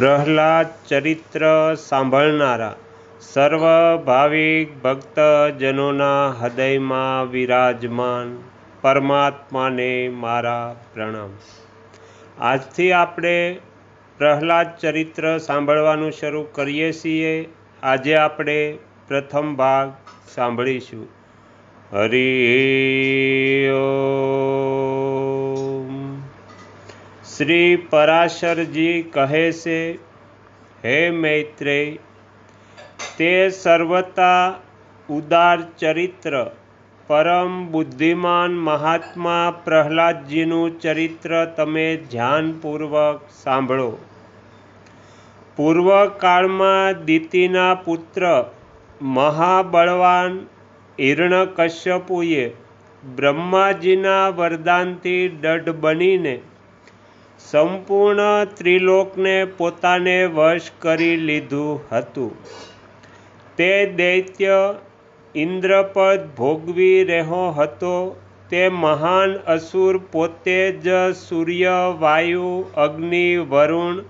પ્રહલાદ ચરિત્ર સાંભળનારા સર્વ ભાવિક ભક્તજનોના હૃદયમાં વિરાજમાન પરમાત્માને મારા પ્રણામ આજથી આપણે પ્રહલાદ ચરિત્ર સાંભળવાનું શરૂ કરીએ છીએ આજે આપણે પ્રથમ ભાગ સાંભળીશું હરિ. શ્રી પરાશરજી કહે છે, હે મૈત્રેય તે સર્વતા ઉદાર ચરિત્ર, પરમ બુદ્ધિમાન મહાત્મા પ્રહલાદજીનું ચરિત્ર તમે ધ્યાનપૂર્વક સાંભળો. પૂર્વકાળમાં દીતિના પુત્ર મહાબળવાન હિરણકશ્યપુએ બ્રહ્માજીના વરદાનથી દઢ બનીને સંપૂર્ણ ત્રિલોકને પોતાને વશ કરી લીધું હતું. તે દૈત્ય ઇન્દ્રપદ ભોગવી રહ્યો હતો. તે મહાન અસુર પોતે જ સૂર્ય, વાયુ, અગ્નિ, વરુણ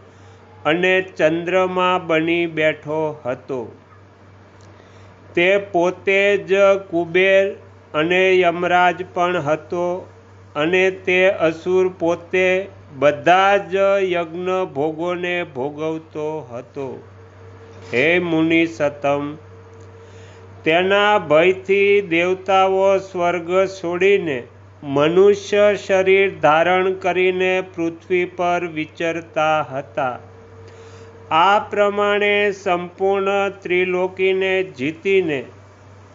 અને ચંદ્રમાં બની બેઠો હતો. તે પોતે જ કુબેર અને યમરાજ પણ હતો અને તે અસુર પોતે બધા જ યજ્ઞ ભોગોને ભોગવતો હતો. હે મુનિ સતમ, તેના ભયથી દેવતાઓ સ્વર્ગ છોડીને મનુષ્ય શરીર ધારણ કરીને પૃથ્વી પર વિચરતા હતા. આ પ્રમાણે સંપૂર્ણ ત્રિલોકીને જીતીને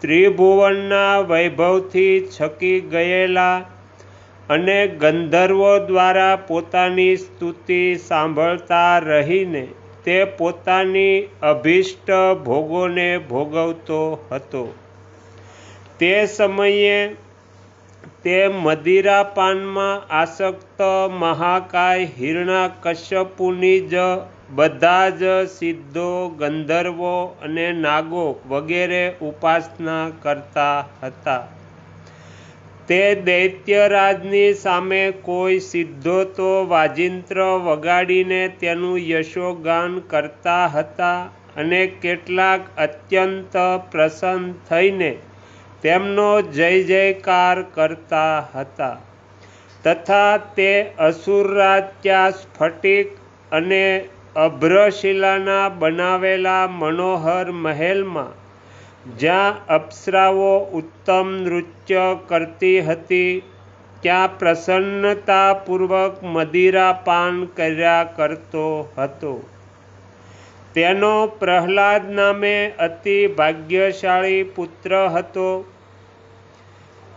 ત્રિભુવનના વૈભવથી છકી ગયેલા અને ગંધર્વો દ્વારા પોતાની સ્તુતિ સાંભળતા રહીને તે પોતાની અભિષ્ટ ભોગોને ભોગવતો હતો. તે સમયે તે મદિરાપાનમાં આસક્ત મહાકાય હિરણાકશ્યપુની જ બધા જ સિદ્ધો, ગંધર્વો અને નાગો વગેરે ઉપાસના કરતા હતા. તે દૈત્યરાજની સામે કોઈ સિદ્ધો તો વાજિંત્ર વગાડીને તેનું યશોગાન કરતા હતા અને કેટલાક અત્યંત પ્રસન્ન થઈને તેમનો જય જયકાર કરતા હતા. તથા તે અસુરરાજ ત્યાં સ્ફટિક અને અભ્રશિલાના બનાવેલા મનોહર મહેલમાં જ્યાં અપ્સરાઓ ઉત્તમ નૃત્ય કરતી હતી, ત્યાં પ્રસન્નતાપૂર્વક મદિરાપાન કર્યા કરતો હતો. તેનો પ્રહલાદ નામે અતિ ભાગ્યશાળી પુત્ર હતો.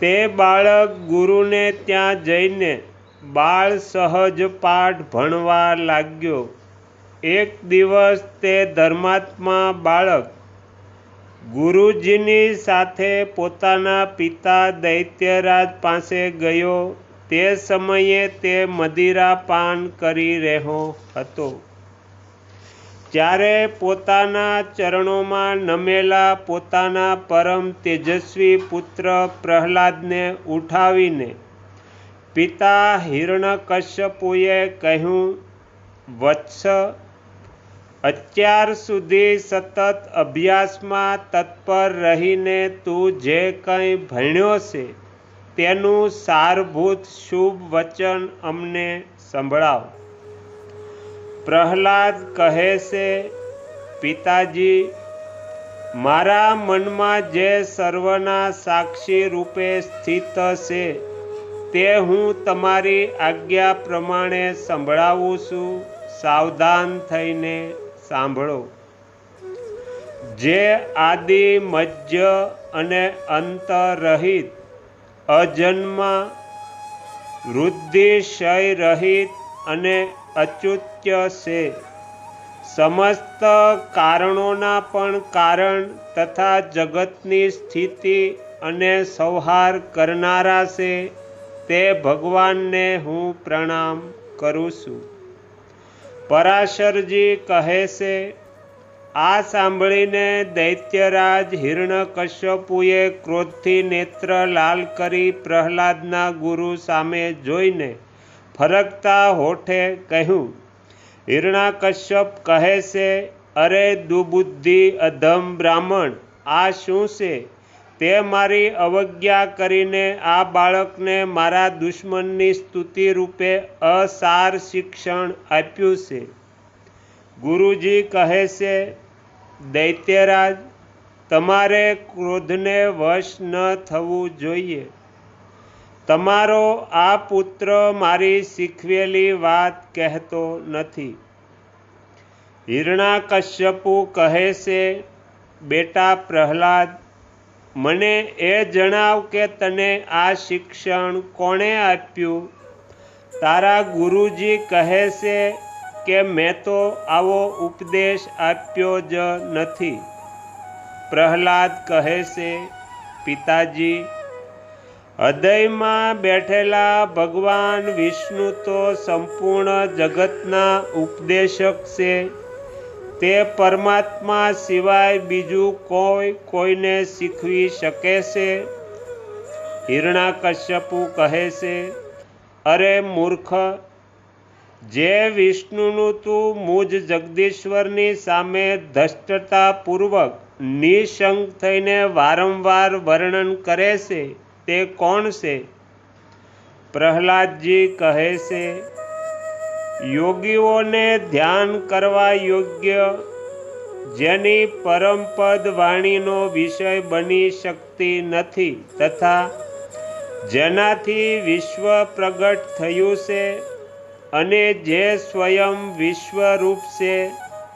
તે બાળક ગુરુને ત્યાં જઈને બાળ સહજ પાઠ ભણવા લાગ્યો. એક દિવસ તે ધર્માત્મા બાળક ગુરુજીની સાથે પોતાના પિતા દૈત્યરાજ પાસે ગયો. તે સમયે તે મદિરા પાન કરી રહ્યો હતો. જ્યારે પોતાના ચરણોમાં નમેલા પોતાના પરમ તેજસ્વી પુત્ર પ્રહલાદને ઉઠાવીને પિતા હિરણકશ્યપુએ કહ્યું, વત્સ અત્યાર સુધી સતત અભ્યાસમાં તત્પર રહીને તું જે કંઈ ભણ્યો છે, તેનું સારભૂત શુભ વચન અમને સંભળાવ. પ્રહલાદ કહે છે, પિતાજી, મારા મનમાં જે સર્વના સાક્ષી રૂપે સ્થિત છે, તે હું તમારી આજ્ઞા પ્રમાણે સંભળાવું છું. સાવધાન થઈને સાંભળો. જે આદિ મધ્ય અને અંત રહિત અજન્મા વૃદ્ધિશય રહિત અને અચુત્ય છે. સમસ્ત કારણોના પણ કારણ તથા જગતની સ્થિતિ અને સંહાર કરનારા છે તે ભગવાનને હું પ્રણામ કરું છું. પરાશરજી કહે છે, આ સાંભળીને દૈત્યરાજ હિરણકશ્યપુએ ક્રોધથી નેત્ર લાલ કરી પ્રહલાદના ગુરુ સામે જોઈને ફરકતા હોઠે કહ્યું, હિરણાકશ્યપ કહે છે, અરે દુબુદ્ધિ અધમ બ્રાહ્મણ, આ શું છે? તે મારી અવજ્ઞા કરીને આ બાળકને મારા દુશ્મનની સ્તુતિ રૂપે અસાર શિક્ષણ આપ્યું છે. ગુરુજી કહે છે, દૈત્યરાજ, તમારે ક્રોધને વશ ન થવું જોઈએ. તમારો આ પુત્ર મારી શીખવેલી વાત કહેતો નથી. હિરણાકશ્યપુ કહે છે, બેટા પ્રહલાદ મને એ જણાવ કે તને આ શિક્ષણ કોણે આપ્યું? તારા ગુરુજી કહે છે કે મેં તો આવો ઉપદેશ આપ્યો જ નથી. પ્રહલાદ કહે છે, પિતાજી, હૃદયમાં બેઠેલા ભગવાન વિષ્ણુ તો સંપૂર્ણ જગતના ઉપદેશક છે. તે પરમાત્મા સિવાય બીજું કોઈ કોઈને શીખવી શકે છે? હિરણાકશ્યપુ કહે છે, અરે મૂર્ખ, જે વિષ્ણુનું તું મુજ જગદીશ્વરની સામે ધષ્ટતાપૂર્વક નિશંક થઈને વારંવાર વર્ણન કરે છે, તે કોણ છે? પ્રહલાદજી કહે છે યોગીઓને ધ્યાન કરવા યોગ્ય જેની પરમપદ વાણીનો વિષય બની શકતી નથી તથા જેનાથી વિશ્વ પ્રગટ થયું છે અને જે સ્વયં વિશ્વરૂપ છે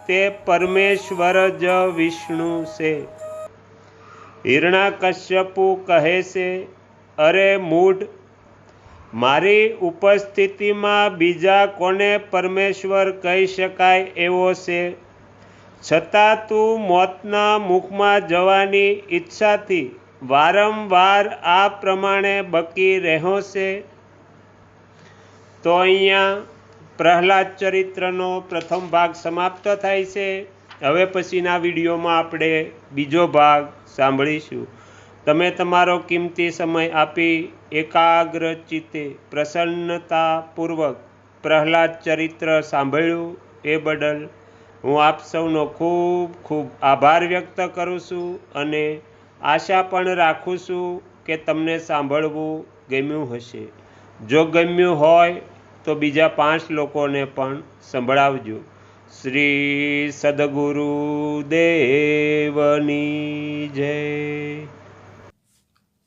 તે પરમેશ્વર જ વિષ્ણુ છે. હિરણાકશ્યપુ કહે છે, અરે મૂઢ મારી ઉપસ્થિતિમાં બીજા કોને પરમેશ્વર કહી શકાય એવો છે? છતાં તું મોતના મુખમાં જવાની ઈચ્છાથી વારંવાર આ પ્રમાણે બકી રહ્યો છે? તો અહીંયા પ્રહલાદ ચરિત્રનો પ્રથમ ભાગ સમાપ્ત થાય છે. હવે પછીના વિડીયોમાં આપણે બીજો ભાગ સાંભળીશું. તમે તમારો કિંમતી સમય આપી એકાગ્ર ચિત્તે પ્રસન્નતાપૂર્વક પ્રહલાદ ચરિત્ર સાંભળ્યું એ બદલ હું આપ સૌનો ખૂબ ખૂબ આભાર વ્યક્ત કરું છું અને આશા પણ રાખું છું કે તમને સાંભળવું ગમ્યું હશે. જો ગમ્યું હોય તો બીજા પાંચ લોકોને પણ સંભળાવજો. શ્રી સદગુરુ દેવની જય.